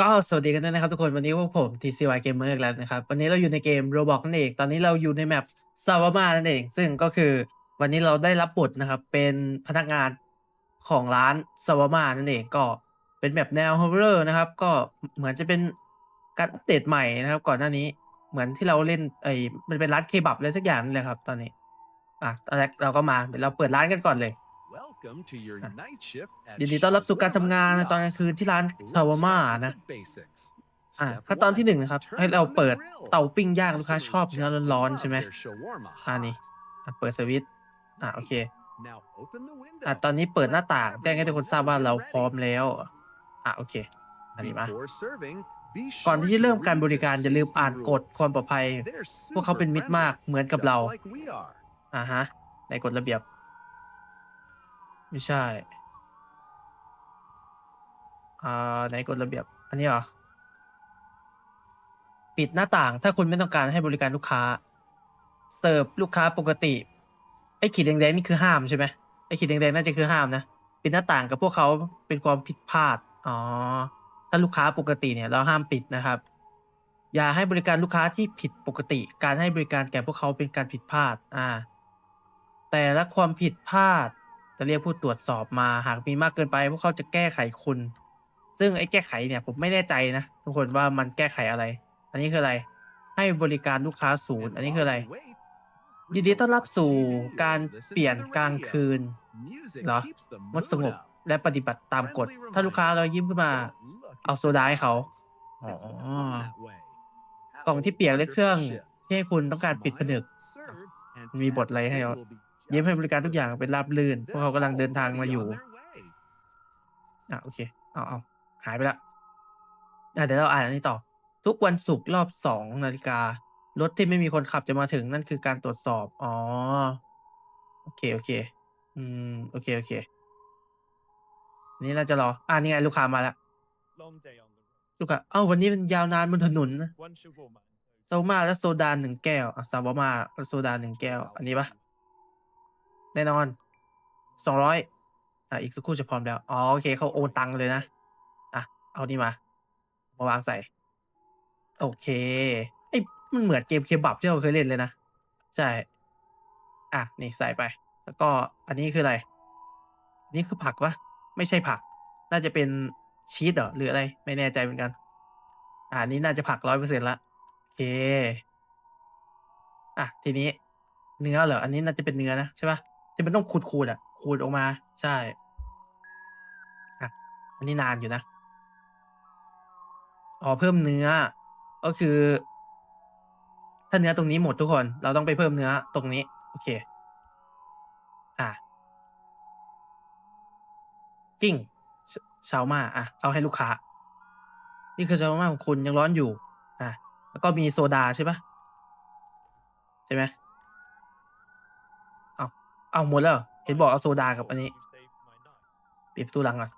ก็สวัสดีกันด้วยนะครับทุกคนวันนี้พวกผม TCY Gamer อีกแล้วนะครับ วันนี้เราอยู่ในเกม Roblox นั่นเอง ตอนนี้เราอยู่ในแมป s a w a m a นั่นเอง ซึ่งก็คือวันนี้เราได้รับบทนะครับ เป็นพนักงานของร้าน s a w a m a นั่นเองก็เป็นแมปแนว Horror นะครับ ก็เหมือนจะเป็นการอัปเดตใหม่นะครับ ก่อนหน้านี้เหมือนที่เราเล่นไอ้มันเป็นร้านเคบับอะไรสักอย่างนี่แหละครับ ตอนนี้อะตอนแรกเราก็มาเดี๋ยวเราเปิดร้านกันก่อนเลย Welcome to your Ah. night shift at ยินดีต้อนรับสู่การทำงานในตอนกลางคืนที่ร้าน Let's ชาวาม่า start with นะ the basics. อะ Step ขั้นตอนที่ one, หนึ่งนะครับ turn ให้เรา on the เปิด grill. เตาปิ้งย่างลูกค้า Customers ชอบเนื้อ just ร้อนๆ love ใช่ไหม their shawarma อ่านี่ hot. อะเปิดสวิตช์อะโอเค Now open the window. อะตอนนี้เปิดหน้า Let ต่างแจ้งให้ทุกคนทราบว่า everyone เรา know พร้อม you're แล้วอะโอเคอัน ready. นี้มา Before serving, be ก่อน sure ที่จะ to เริ่มการ read บ the ริการอย่าลืม safety อ่านกฎ rules. ความปลอดภัย They're พวกเขา super เป็นมิตร friendly, มากเหมือนกับ just เรา like we are. อ่าฮะในกฎระเบียบ ไม่ใช่ อ่าในกฎระเบียบ อันนี้เหรอ ปิดหน้าต่างถ้าคุณไม่ต้องการให้บริการลูกค้า เสิร์ฟลูกค้าปกติ ไอ้ขีดแดงๆนี่คือห้ามใช่ไหมไอ้ขีดแดงๆน่าจะคือห้ามนะ ปิดหน้าต่างกับพวกเขาเป็นความผิดพลาด อ๋อ ถ้าลูกค้าปกติเนี่ยเราห้ามปิดนะครับ อย่าให้บริการลูกค้าที่ผิดปกติ การให้บริการแก่พวกเขาเป็นการผิดพลาด อ่า แต่ละความผิดพลาด จะเรียกผู้ตรวจสอบมาหากมีมากเกินไป พวกเขาจะแก้ไขคุณ ซึ่งไอ้แก้ไขเนี่ยผมไม่แน่ใจนะทุกคนว่ามันแก้ไขอะไร อันนี้คืออะไร ให้บริการลูกค้าศูนย์ อันนี้คืออะไร ยินดีต้อนรับสู่การเปลี่ยนกลางคืนเหรองดสงบและปฏิบัติตามกฎ ถ้าลูกค้าเรายิ้มขึ้นมา เอาโซดาให้เขาอ๋อกล่องที่เปียกและเครื่อง ที่ให้คุณต้องการปิดผนึก มีบทอะไรให้ เรา will be ยิ้มให้ just บริการทุกอย่างเป็นราบรื่น พวกเขากำลังเดินทางมา already อยู่ on their way. อะโอเค เอาเอาหายไปละอะเดี๋ยวเราอ่านอันนี้ต่อ ทุกวันศุกร์รอบสองนาฬิการถที่ไม่มีคนขับจะมาถึงนั่นคือการตรวจสอบ อ๋อ โอเค โอเค อืม โอเค โอเคอันนี้น่าจะรอ อ่านี่ไงลูกค้ามาแล้ว Long day on the road. ลูกค้า เอ้า วันนี้มันยาวนานบนถนนนะ One shawarma. ซาวมาและโซดาหนึ่งแก้วอะซาวมาและโซดาหนึ่งแก้ว อันนี้ปะ แน่นอนสองร้อยอะอีกสักครู่จะพร้อมแล้ว อ๋อโอเคเขาโอนตังค์เลยนะ อะ เอานี่มา มาวางใส่ โอเคไอ้ยมันเหมือนเกมเคบับที่เราเคยเล่นเลยนะ ใช่ อะ นี่ใส่ไป แล้วก็อันนี้คืออะไรนนี้คือผักปะไม่ใช่ผัก น่าจะเป็นชีสเหรอหรืออะไร ไม่แน่ใจเหมือนกัน อ่านนี้น่าจะผักร้อยเปอร์เซ็นต์ละโอเค อะ ทีนี้ เนื้อเหรอ อันนี้น่าจะเป็นเนื้อนะใช่ปะ ที่มันต้องขูดๆอะขูดออกมา ใช่อะอันนี้นานอยู่นะอ๋อเพิ่มเนื้อ ก็คือ ถ้าเนื้อตรงนี้หมดทุกคน เราต้องไปเพิ่มเนื้อตรงนี้ โอเค อะกิ้งชชาวมาอะเอาให้ลูกค้า นี่คือชาวมาของคุณยังร้อนอยู่ อะแล้วก็มีโซดาใช่ปะใช่ไหม เอาหมดแล้วเหรอเห็นบอกเอาโซดากับอันนี้ปิดประตูหลังก่อน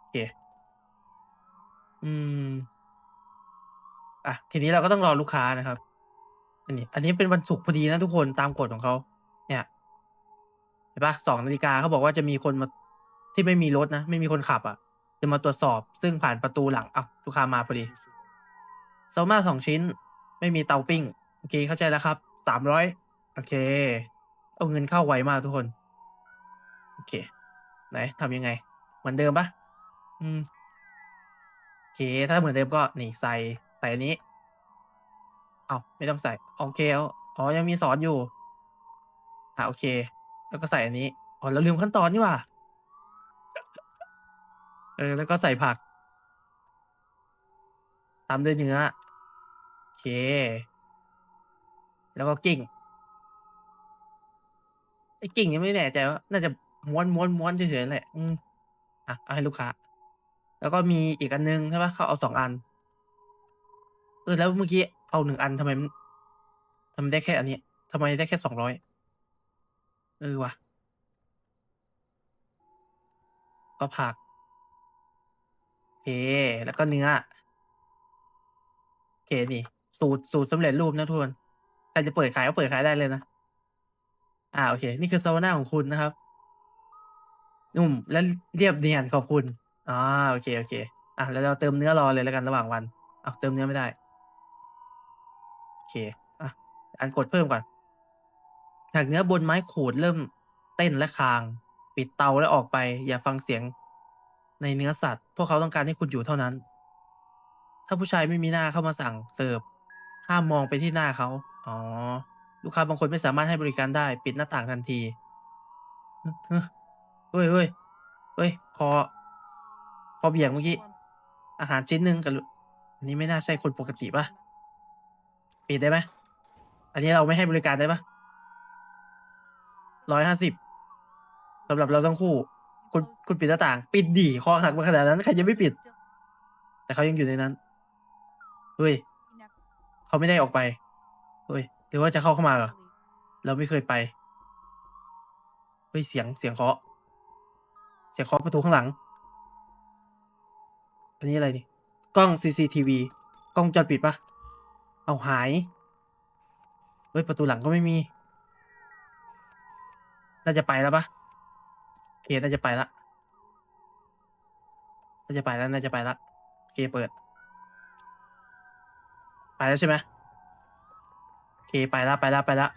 โอเค อืม อะ ทีนี้เราก็ต้องรอลูกค้านะครับ อันนี้ อันนี้เป็นวันศุกร์พอดีนะทุกคนตามกฎของเขา เนี่ยเห็นปะสองนาฬิกาเขาบอกว่าจะมีคนมาที่ไม่มีรถนะ ไม่มีคนขับอะ จะมาตรวจสอบซึ่งผ่านประตูหลังอะลูกค้ามาพอดี Two shawarma. แซลมอนสองชิ้น ไม่มีเตาปิ้ง โอเคเข้าใจแล้วครับสามร้อยโอเค เอาเงินเข้าไวมากทุกคน โอเค ไหนทำยังไง เหมือนเดิมปะอืมโอเค ถ้าเหมือนเดิมก็นี่ใส่ใส่อันนี้ เอาไม่ต้องใส่ โอเคเอาอ๋อยังมีสอนอยู่อ่าโอเค แล้วก็ใส่อันนี้อ๋อเราลืมขั้นตอนนี่ว่าเออแล้วก็ใส่ผัก ตามด้วยเนื้อ โอเค แล้วก็กิ่ง ไอ้กิ่งยังไม่แน่ใจว่าน่าจะม้วนม้วนม้วนเฉยๆแหละอืมอะเอาให้ลูกค้า แล้วก็มีอีกอันนึงใช่ปะเขาเอาสองอัน เออแล้วเมื่อกี้เอาหนึ่งอันทำไมมันทำไมได้แค่อันนี้ทำไมได้แค่สองร้อยเออว่ะ ก็ผักโอเคแล้วก็เนื้อโอเคนี่ สูตรสูตรสำเร็จรูปนะทุกคนใครจะเปิดขายก็เปิดขายได้เลยนะ อ่าโอเค นี่คือซาวน่าของคุณนะครับ นุ่มและเรียบเนียนขอบคุณอ่าโอเคโอเค อะแล้วเราเติมเนื้อรอเลยแล้วกันระหว่างวันเอาเติมเนื้อไม่ได้โอเคอะอันกดเพิ่มก่อนหากเนื้อบนไม้ขูดเริ่มเต้นและคาง ปิดเตาและออกไป อย่าฟังเสียงในเนื้อสัตว์ พวกเขาต้องการให้คุณอยู่เท่านั้น ถ้าผู้ชายไม่มีหน้าเข้ามาสั่งเสิร์ฟห้ามมองไปที่หน้าเขา อ๋อ ลูกค้าบางคนไม่สามารถให้บริการได้ ปิดหน้าต่างทันทีเฮ้ยเฮ้ยเฮ้ย พอ พอเบี่ยงเมื่อกี้ อาหารชิ้นหนึ่งกับลูอันนี้ไม่น่าใช่คนปกติปะปิดได้ไหมอันนี้เราไม่ให้บริการได้ปะร้อยห้าสิบสำหรับเราทั้งคู่ คุณคุณปิดหน้าต่าง ปิดดีคอหักมาขนาดนั้นใครจะไม่ปิด แต่เขายังอยู่ในนั้น เฮ้ย เขาไม่ได้ออกไป เฮ้ย รือว่าจะเข้าเข้ามาเหรอ เราไม่เคยไป เฮ้ยเสียงเสียงเคาะ เสียงเคาะประตูข้างหลัง อันนี้อะไรนี่ กล้อง CCTV กล้องวงจอดปิดปะเอาหาย เฮ้ยประตูหลังก็ไม่มี น่าจะไปแล้วปะโอเคน่าจะไปละน่าจะไปแล้วน่าจะไปละโอเคเปิด ไปแล้วใช่ไหมโอ เคไปละไปละไปละ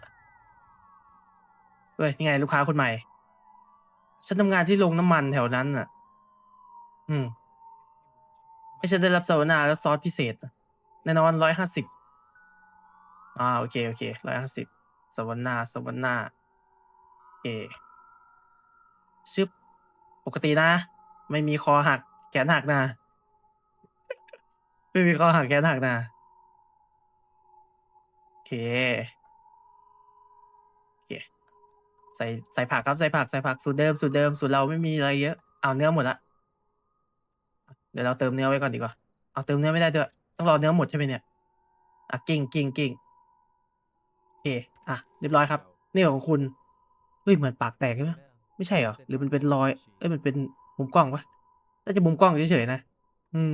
เฮ้ยนี่ไงลูกค้าคนใหม่ ฉันทำงานที่โรงน้ำมันแถวนั้นน่ะ อืมให้ฉันได้รับสัมมนาแล้วซอสพิเศษแน่นอนร้อยห้าสิบอ่าโอเคโอเคร้อยห้าสิบสัมมนาสัมมนาโอเคชึบปกตินะ ไม่มีคอหักแขนหักนะ ไม่มีคอหักแขนหักนะ เคโอเคใส่ใส่ผักครับใส่ผักใส่ผักสูตรเดิมสูตรเดิมสูตรเราไม่มีอะไรเยอะเอาเนื้อหมดละเดี๋ยวเราเติมเนื้อไว้ก่อนดีกว่าเอาเติมเนื้อไม่ได้ด้วยต้องรอเนื้อหมดใช่ไหมเนี่ยอะกิ้งกิ้งกิ้งโอเคอะเรียบร้อยครับ นี่ของคุณเฮ้ยเหมือนปากแตกใช่ไหมไม่ใช่เหรอหรือมันเป็นรอยเอ้ยมันเป็นมุมกล้องปะน่าจะมุมกล้องเฉยๆนะ อืม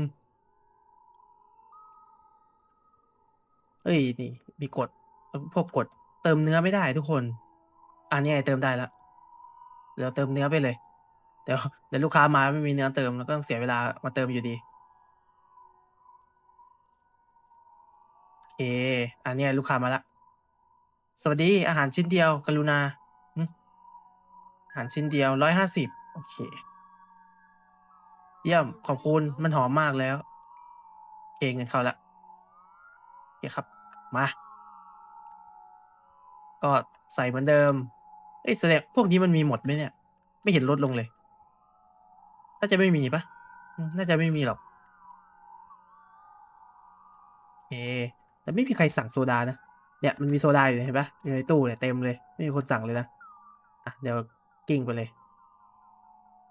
เอ้ยนี่ มีกดพวกกดเติมเนื้อไม่ได้ทุกคน อันนี้ไงเติมได้แล้วเดี๋ยวเติมเนื้อไปเลย เดี๋ยวเดี๋ยวลูกค้ามาไม่มีเนื้อเติมแล้วก็ต้องเสียเวลามาเติมอยู่ดีโอเค อันนี้ลูกค้ามาละสวัสดีอาหารชิ้นเดียว กรุณาอาหารชิ้นเดียวร้อยห้าสิบโอเค เยี่ยมขอบคุณมันหอมมากแล้ว โอเคเงินเข้าละโอเคครับ มา ก็ใส่เหมือนเดิมเอ้ยแสดงพวกนี้มันมีหมดไหมเนี่ย ไม่เห็นลดลงเลย น่าจะไม่มีปะน่าจะไม่มีหรอกเอแต่ไม่มีใครสั่งโซดานะเนี่ยมันมีโซดาอยู่เห็นปะอยู่ในตู้เนี่ยเต็มเลยไม่มีคนสั่งเลยนะอะเดี๋ยวกิ้งไปเลย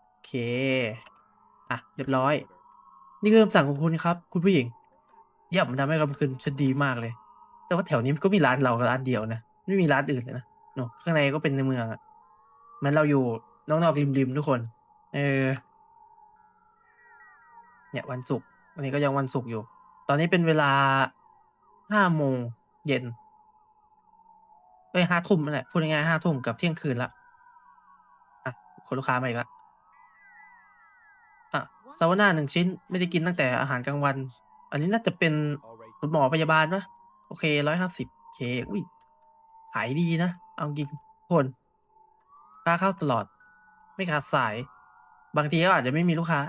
โอเคอะเรียบร้อย นี่คือคำสั่งของคุณครับ คุณผู้หญิงเยี่ยมทำให้คำคืนฉันดีมากเลย แต่ว่าแถวนี้ก็มีร้านเราร้านเดียวนะ ไม่มีร้านอื่นเลยนะเนอะข้างในก็เป็นในเมืองอะมือนเราอยู่นอกๆริมๆทุกคน เออ เนี่ยวันศุกร์วันนี้ก็ยังวันศุกร์อยู่ ตอนนี้เป็นเวลาห้าโมงเย็นเอ้ยห้าทุ่มนั่นแหละพูดง่ายๆห้าทุ่มกับเที่ยงคืนละอะคนลูกค้ามาอีกละอะซาวน่าหนึ่งชิ้น ไม่ได้กินตั้งแต่อาหารกลางวัน อันนี้น่าจะเป็นคุณหมอพยาบาลปะ โอเคร้อยห้าสิบเคอุ้ยขายดีนะ เอาจริงคนค้าเข้าตลอด ไม่ขาดสาย บางทีก็อาจจะไม่มีลูกค้า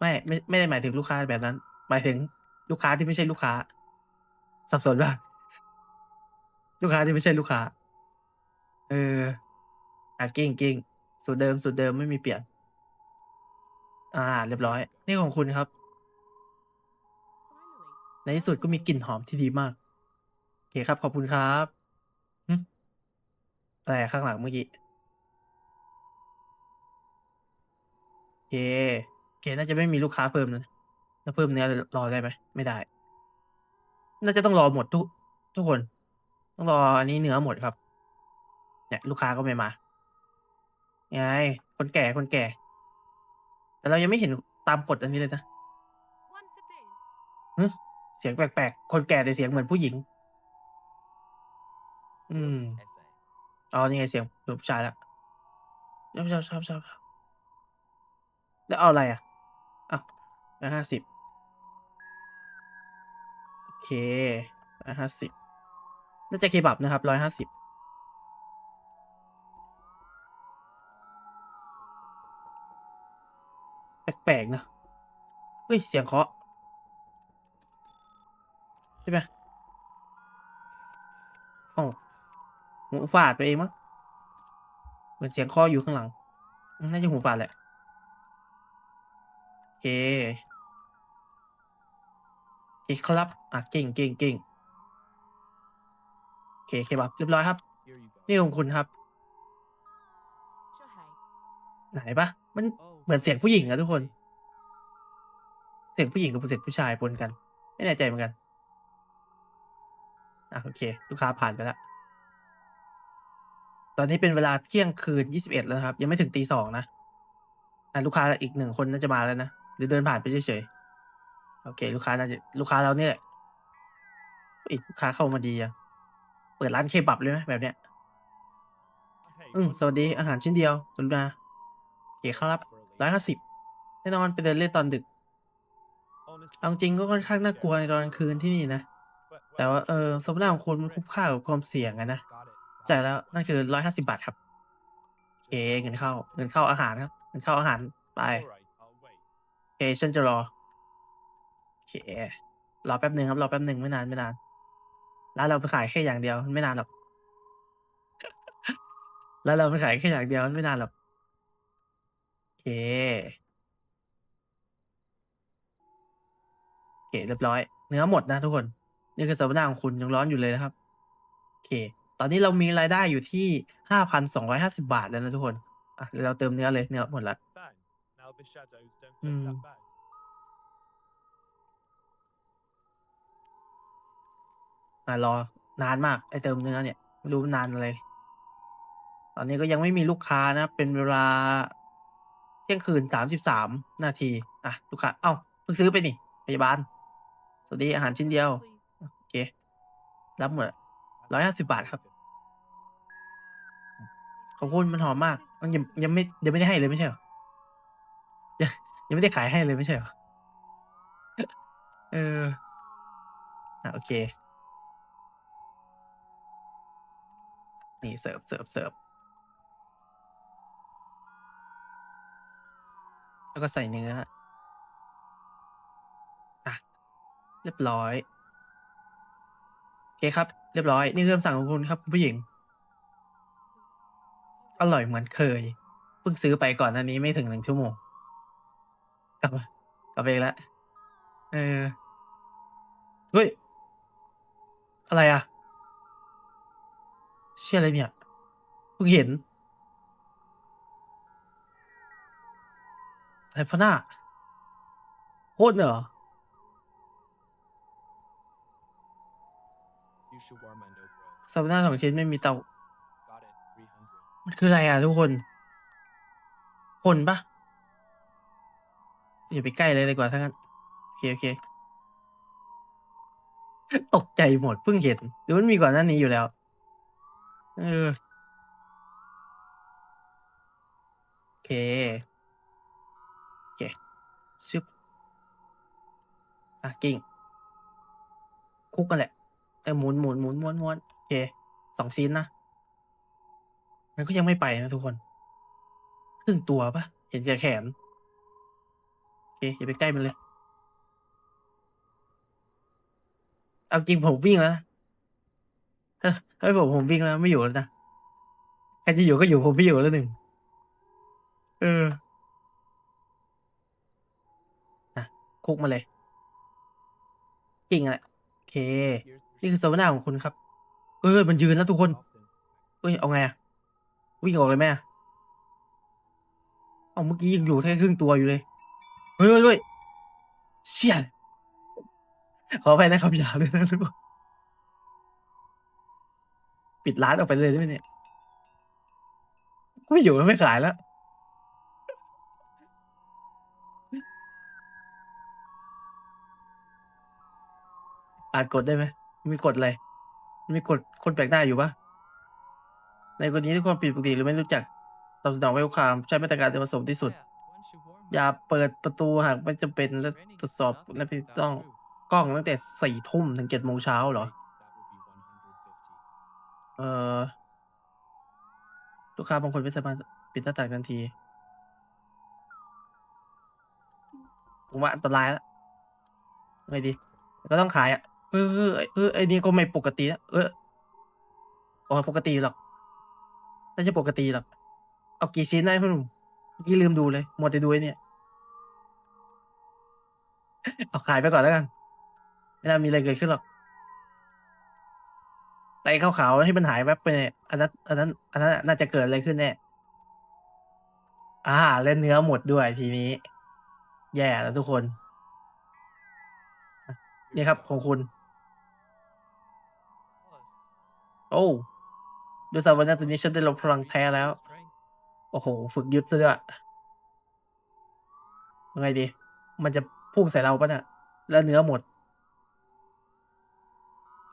ไม่ไม่ไม่ได้หมายถึงลูกค้าแบบนั้น หมายถึงลูกค้าที่ไม่ใช่ลูกค้า สับสนป่ะลูกค้าที่ไม่ใช่ลูกค้า เอออะเก่งเก่งสูตรเดิมสูตรเดิมไม่มีเปลี่ยน อ่า เรียบร้อย นี่ของคุณครับ ในที่สุดก็มีกลิ่นหอมที่ดีมาก เคครับ ขอบคุณครับหึอะไรอะข้างหลังเมื่อกี้โอเคโอเคน่าจะไม่มีลูกค้าเพิ่มนะแล้วเพิ่มเนื้อรอได้ไหมไม่ได้ น่าจะต้องรอหมดทุกทุกคน ต้องรออันนี้เนื้อหมดครับ เนี่ย ลูกค้าก็ไม่มาไงคนแก่คนแก่ แต่เรายังไม่เห็นตามกฎอันนี้เลยนะฮึเสียงแปลกๆ คนแก่แต่เสียงเหมือนผู้หญิง อืมอ๋อนี่ไงเสียงผู้ชายแล้วชอบชอบชอบชอบแล้วเอาอะไรอะอ้าวร้อยห้าสิบโอเคร้อยห้าสิบน่าจะเคบับนะครับร้อยห้าสิบแปลกๆนะเฮ้ย เสียงเคาะใช่ไหมโอ้า หูฝาดไปเองมั้งเหมือนเสียงเคาะอยู่ข้างหลัง น่าจะหูฝาดแหละ โอเคโอเคครับ อะ เก่งเก่งเก่งโอเคเคบับเรียบร้อยครับ นี่ของคุณครับ ไหนปะมันเหมือนเสียงผู้หญิงอะทุกคน เสียงผู้หญิงกับเสียงผู้ชายปนกัน ไม่แน่ใจเหมือนกัน อะ โอเค ลูกค้าผ่านไปแล้ว ตอนนี้เป็นเวลาเที่ยงคืนยี่สิบเอ็ดแล้วนะครับ ยังไม่ถึงตีสองนะอะลูกค้าอีกหนึ่งคนน่าจะมาแล้วนะหรือเดินผ่านไปเฉยๆโอเค ลูกค้าน่าจะลูกค้าเราเนี่ยแหละเฮ้ยลูกค้าเข้ามาดีอะเปิดร้านเคบับเลยไหมแบบเนี้ย Hey, อืม what สวัสดีอาหารชิ้นเดียวกรุณาโอเคครับ for a lady. ร้อยห้าสิบแน่นอนไปเดินเล่นตอนดึก honestly, เอาจริงก็ค่อนข้างน่ากลัวในตอนกลางคืนที่นี่นะ but- แต่ว่าเออสมนาของคนมันคุ้มค่ากับความเสี่ยงอะนะ Got it. จ่ายแล้วนั่นคือร้อยห้าสิบาทครับโอเคเงินเข้า เงินเข้าอาหารครับ เงินเข้าอาหารไปโอเคฉันจะรอโอเครอแป๊บหนึ่งครับรอแป๊บหนึ่งไม่นานไม่นานร้านเราไปขายแค่อย่างเดียวมันไม่นานหรอกแล้วเราไปขายแค่อย่างเดียวมันไม่นานหรอกโอเคโอเคเรียบร้อย เนื้อหมดนะทุกคน นี่คือสัปดาห์ของคุณยังร้อนอยู่เลยนะครับโอเค ตอนนี้เรามีรายได้อยู่ที่ห้าพันสองร้อยห้าสิบาทแล้วนะทุกคน อะเดี๋ยวเราเติมเนื้อเลยเนื้อหมดละ Bang. Now the shadows don't Hmm. look that bad. อะรอนานมากไอเติมเนื้อเนี่ยไม่รู้มันนานอะไร ตอนนี้ก็ยังไม่มีลูกค้านะ เป็นเวลาเที่ยงคืนสามสิบสามนาที อะ ลูกค้า เอ้าเพิ่งซื้อไปนี่พยาบาล สวัสดีอาหารชิ้นเดียว โอเค รับหมด ร้อยห้าสิบาทครับ ขอบคุณมันหอมมากยังยังไม่ยังไม่ได้ให้เลยไม่ใช่เหรอยังยังไม่ได้ขายให้เลยไม่ใช่เหรอเอออะโอเค นี่เสิร์ฟเสิร์ฟเสิร์ฟแล้วก็ใส่เนื้ออะเรียบร้อย โอเคครับ เรียบร้อย นี่คือคำสั่งของคุณครับคุณผู้หญิง อร่อยเหมือนเคยเพิ่งซื้อไปก่อนหน้านี้ไม่ถึงหนึ่งชั่วโมงกลับมากลับไปอีกแล้วเออเฮ้ยอะไรอะเชื่ออะไรเนี่ยเพิ่งเห็นอะไรฟะหน้าโคตรเหรอ ซาบาน่าสองชิ้นไม่มีเตา Got it. 300. มันคืออะไรอะทุกคน คนปะอย่าไปใกล้เลยดีกว่าถ้างั้น โอเค โอเค ตกใจหมดเพิ่งเห็นหรือมันมีก่อนหน้านี้อยู่แล้ว เออ โอเค โอเคชึบอะ กิ่ง คุกกันแหละเออหมุนหมุนหมุนม้วนม้วนโอ เคสองชิ้นนะมันก็ยังไม่ไปนะทุกคน ครึ่งตัวปะเห็นแค่แขน โอเคอย่าไปใกล้มันเลย เอาจริงผมวิ่งแล้วนะเฮ้ยผมผมวิ่งแล้วไม่อยู่แล้วนะใครจะอยู่ก็อยู่ผมไม่อยู่แล้วหนึ่ง เออนะคุกมาเลย กิ่งแหละโอเค นี่คือสวนาของคุณครับ เออมันยืนแล้วทุกคน เอ้ยเอาไงอะวิ่งออกเลยแม่เอาเมื่อกี้ยังอยู่แค่ครึ่งตัวอยู่เลย เฮ้ยเฮ้ยเฮ้ยเชี่ยขอไปนะครับอย่าเลยนะทุกคนปิดร้านออกไปเลยได้ไหมเนี่ยไม่อยู่แล้วไม่ขายแล้วอาจกดได้ไหมมีกดอะไร มีกดคนแปลกหน้าอยู่ปะในกรณีที่ความผิดปกติหรือไม่รู้จักตอบสนองไว้ความ ใช้มาตรการเดิมผสมที่สุด อย่าเปิดประตูหากไม่จำเป็นและตรวจสอบและไม่ต้องกล้องตั้งแต่สี่ทุ่มถึงเจ็ดโมงเช้าเหรอ เออลูกค้าบางคนไม่สามารถปิดหน้าต่างทันทีผมว่าอันตรายแล้วไงดี ก็ต้องขายอะ เออเออเออไอ้นี่ก็ไม่ปกติแล้วเออโอ้ปกติหรอกน่าจะปกติหรอกเอากี่ชิ้นได้พี่หนุ่มเมื่อกี้ลืมดูเลยหมดแต่ดูไอ้เนี่ย เอาขายไปก่อนแล้วกัน ไม่น่ามีอะไรเกิดขึ้นหรอกแต่ไอ้ขาวๆที่มันหายแวบไปเนี่ยอันนั้นอันนั้นอันนั้นน่าจะเกิดอะไรขึ้นแน่อ่าและเนื้อหมดด้วยทีนี้ แย่แล้วทุกคน นี่ครับของคุณ โอ้ดูสาวนาตัวนี้ฉันได้ลบพลังแท้แล้ว โอ้โห ฝึกยึดซะด้วยยังไงดี มันจะพุ่งใส่เราปะเนี่ยแล้วเนื้อหมด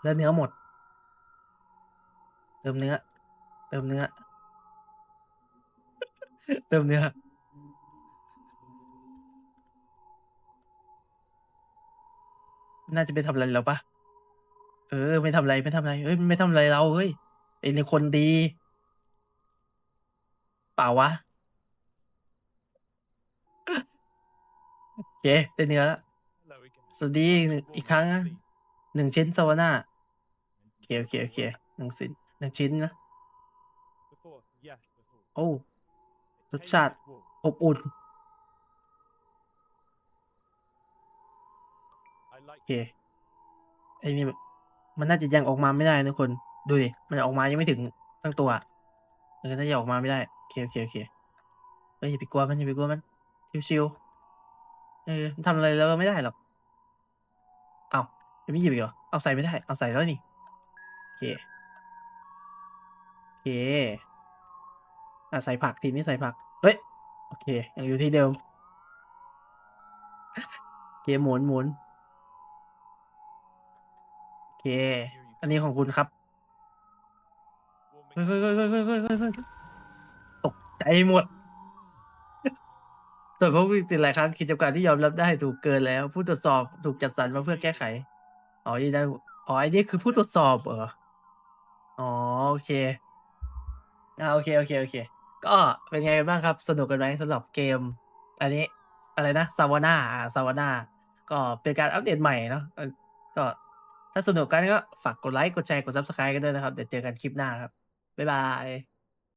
แล้วเนื้อหมด เติมเนื้อ เติมเนื้อ เติมเนื้อ น่าจะไปทำอะไรแล้วปะ เออ ไม่ทำอะไรไม่ทำอะไรเอ้ยไม่ทำอะไรเราเฮ้ยไอ้นี่คนดี เปล่าวะโอเคได้เนื้อแล้วสวัสดีอีกครั้งนะหนึ่งชิ้นซาวนาโอเคโอเคโอเคหนึ่งชิ้นหนึ่งชิ้นนะโอ้ It Good came shot. with wool. อบอุ่นโอเคไอ้นี่ มันน่าจะยังออกมาไม่ได้นะคน ดูดิ มันออกมายังไม่ถึงทั้งตัวเออน่าจะออกมาไม่ได้ โอเคโอเคโอเคเฮ้ยอย่าไปกลัวมันอย่าไปกลัวมัน ชิวๆเออทำอะไรเราไม่ได้หรอก เอายังไม่หยิบอีกเหรอ เอาใส่ไม่ได้ เอาใส่แล้วนี่ โอเค โอเค อะใส่ผักทีนี้ใส่ผัก เฮ้ย โอเค ยังอยู่ที่เดิมโอเคหมุนหมุน เค อันนี้ของคุณครับเฮ้ยเฮ้ยเฮ้ยเฮ้ยเฮ้ยเฮ้ยตกใจหมดตรวจพบวิกฤตหลายครั้ขีดจกรรที่ยอมรับได้ถูกเกินแล้ว ผู้ตรวจสอบถูกจัดสรรมาเพื่อแก้ไข อ๋อนี่ได้อ๋ออันนี้คือผู้ตรวจสอบเหรอ อ๋อโอเคอ่าโอเคโอเคโอเค ก็เป็นไงกันบ้างครับ สนุกกันไหมสำหรับเกม อันนี้อะไรนะซาวนาอ่าซาวน่าก็เป็นการอัปเดตใหม่เนาะก็ ถ้าสนุกกันก็ฝากกดไลค์ กดแชร์ กด subscribe กันด้วยนะครับ เดี๋ยวเจอกันคลิปหน้าครับ บ๊ายบาย